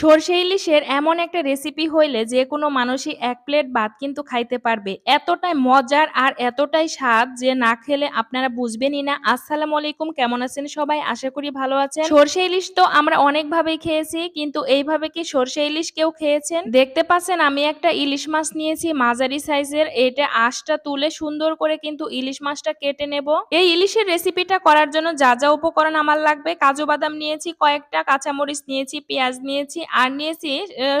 সরষে ইলিশের এমন একটা রেসিপি হইলে যে কোনো মানুষই এক প্লেট ভাত কিন্তু খাইতে পারবে। এতটাই মজার আর এতটাই স্বাদ যে না খেলে আপনারা বুঝবেনই না। আসসালামু আলাইকুম, কেমন আছেন সবাই? আশা করি ভালো আছেন। সরষে ইলিশ তো আমরা অনেকভাবেই খেয়েছি, কিন্তু এইভাবে কি সরষে ইলিশ কেউ খেয়েছেন? দেখতে পাচ্ছেন, আমি একটা ইলিশ মাছ নিয়েছি, মাঝারি সাইজের। এটা আঁশটা তুলে সুন্দর করে কিন্তু ইলিশ মাছটা কেটে নেব। এই ইলিশের রেসিপিটা করার জন্য যা যা উপকরণ আমার লাগবে, কাজু বাদাম নিয়েছি কয়েকটা, কাঁচামরিচ নিয়েছি, পেঁয়াজ নিয়েছি আর নিয়েছি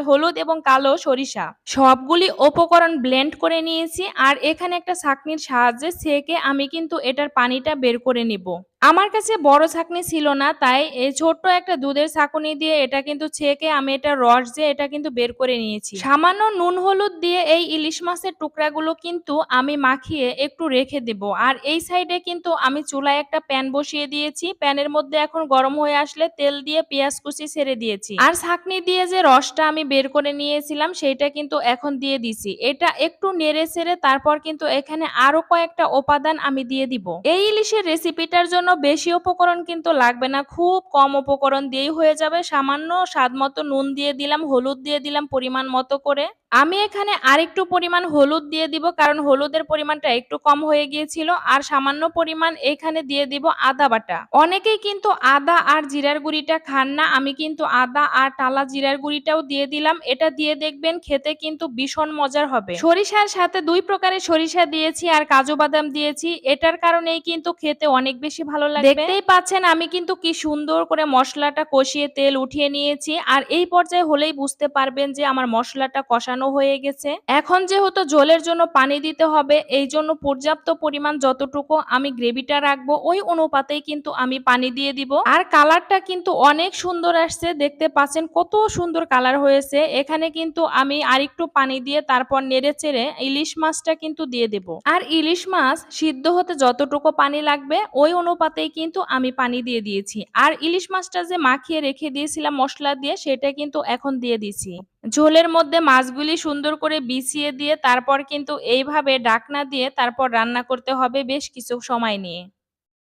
হলুদ এবং কালো সরিষা। সবগুলি উপকরণ ব্লেন্ড করে নিয়েছি আর এখানে একটা ছাকনির সাহায্যে ছেঁকে আমি কিন্তু এটার পানিটা বের করে নিব। আমার কাছে বড় ছাঁকনি ছিল না, তাই এই ছোট্ট একটা দুধের ছাঁকুনি দিয়ে এটা কিন্তু ছেঁকে আমি এটা রস দিয়ে এটা কিন্তু বের করে নিয়েছি। সামান্য নুন হলুদ দিয়ে এই ইলিশ মাছের টুকরাগুলো কিন্তু আমি মাখিয়ে একটু রেখে দেব। আর এই সাইডে কিন্তু আমি চুলায় একটা প্যান বসিয়ে দিয়েছি। প্যানের মধ্যে এখন গরম হয়ে আসলে তেল দিয়ে পেঁয়াজ কুচি ছেড়ে দিয়েছি। আর ছাঁকনি দিয়ে যে রসটা আমি বের করে নিয়েছিলাম, সেইটা কিন্তু এখন দিয়ে দিছি। এটা একটু নেড়ে ছেড়ে তারপর কিন্তু এখানে আরও কয়েকটা উপাদান আমি দিয়ে দিব। এই ইলিশের রেসিপিটার জন্য বেশি উপকরণ কিন্তু লাগবে না। খুব কম উপকরণ দিয়েই হয়ে যাবে। সামান্য স্বাদ মতো নুন দিয়ে দিলাম, হলুদ দিয়ে দিলাম পরিমাণ মতো করে। আমি এখানে আরেকটু পরিমাণ হলুদ দিয়ে দিব, কারণ হলুদের পরিমাণটা একটু কম হয়ে গিয়েছিল, আর সামান্য পরিমাণ এখানে দিয়ে দিব আদা বাটা। অনেকেই কিন্তু আদা আর জিরার গুঁড়িটা খান না, আমি কিন্তু আদা আর টালা জিরার গুঁড়িটাও দিয়ে দিলাম, এটা দিয়ে দেখবেন খেতে কিন্তু ভীষণ মজার হবে। সরিষার সাথে দুই প্রকারের সরিষা দিয়েছি আর কাজু বাদাম দিয়েছি, এটার কারণেই কিন্তু খেতে অনেক বেশি ভালো লাগে দেখতেই পাচ্ছেন আমি কিন্তু কি সুন্দর করে মশলাটা কষিয়ে তেল উঠিয়ে নিয়েছি, আর এই পর্যায়ে হলেই বুঝতে পারবেন যে আমার মশলাটা কষানো হয়ে গেছে। এখন যেহেতু জলের জন্য পানি দিতে হবে, এই জন্য পর্যাপ্ত পরিমাণ যতটুকু আমি গ্রেভিটা রাখব, ওই অনুপাতেই কিন্তু আমি পানি দিয়ে দিব। আর কালারটা কিন্তু অনেক সুন্দর আসছে, দেখতে পাচ্ছেন কত সুন্দর কালার হয়েছে। এখানে কিন্তু আমি আরেকটু পানি দিয়ে তারপর নেড়ে চেড়ে ইলিশ মাছটা কিন্তু দিয়ে দেব। আর ইলিশ মাছ সিদ্ধ হতে যতটুকু পানি লাগবে, ওই অনুপাতেই কিন্তু আমি পানি দিয়ে দিয়েছি। আর ইলিশ মাছটা যে মাখিয়ে রেখে দিয়েছিলাম মশলা দিয়ে, সেটা কিন্তু এখন দিয়ে দিছি ঝোলের মধ্যে মাছগুলি সুন্দর করে বিছিয়ে দিয়ে তারপর কিন্তু এইভাবে ডাকনা দিয়ে তারপর রান্না করতে হবে বেশ কিছু সময় নিয়ে।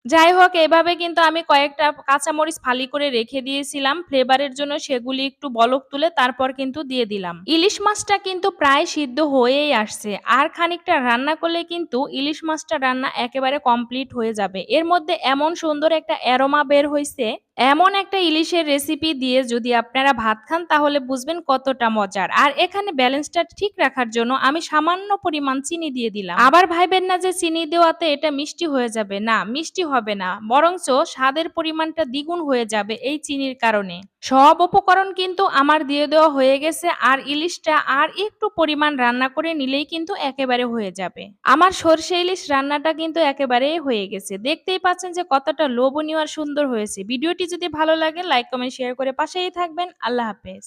যাই হোক, এভাবে কিন্তু আমি কয়েকটা কাঁচামরিচ ফালি করে রেখে দিয়েছিলাম। ফ্লেভারের জন্য সেগুলি একটু বলক তুলে তারপর কিন্তু দিয়ে দিলাম। ইলিশ মাছটা কিন্তু প্রায় সিদ্ধ হয়েই আসছে। আর খানিকটা রান্না করলে কিন্তু ইলিশ মাছটা রান্না একেবারে কমপ্লিট হয়ে যাবে। এর মধ্যে এমন সুন্দর একটা অ্যারোমা বের হয়েছে এমন একটা ইলিশের রেসিপি দিয়ে যদি আপনারা ভাত খান, তাহলে বুঝবেন কতটা মজার। আর এখানে ব্যালেন্সটা ঠিক রাখার জন্য আমি সামান্য পরিমাণ চিনি দিয়ে দিলাম। আবার ভাইবেন না যে চিনি দেওয়াতে এটা মিষ্টি হয়ে যাবে। না, মিষ্টি হবে না। বরঞ্চ স্বাদের পরিমাণটা দ্বিগুণ হয়ে যাবে এই চিনির কারণে। সব উপকরণ কিন্তু আমার দিয়ে দেওয়া হয়ে গেছে আর ইলিশটা আর একটু পরিমাণ রান্না করে নিলেই কিন্তু একেবারে হয়ে যাবে। আমার সর্ষে ইলিশ রান্নাটা কিন্তু একেবারেই হয়ে গেছে। দেখতেই পাচ্ছেন যে কতটা লোভনীয় আর সুন্দর হয়েছে। ভিডিওটি যদি ভালো লাগে, লাইক, কমেন্ট, শেয়ার করে পাশেই থাকবেন। আল্লাহ হাফেজ।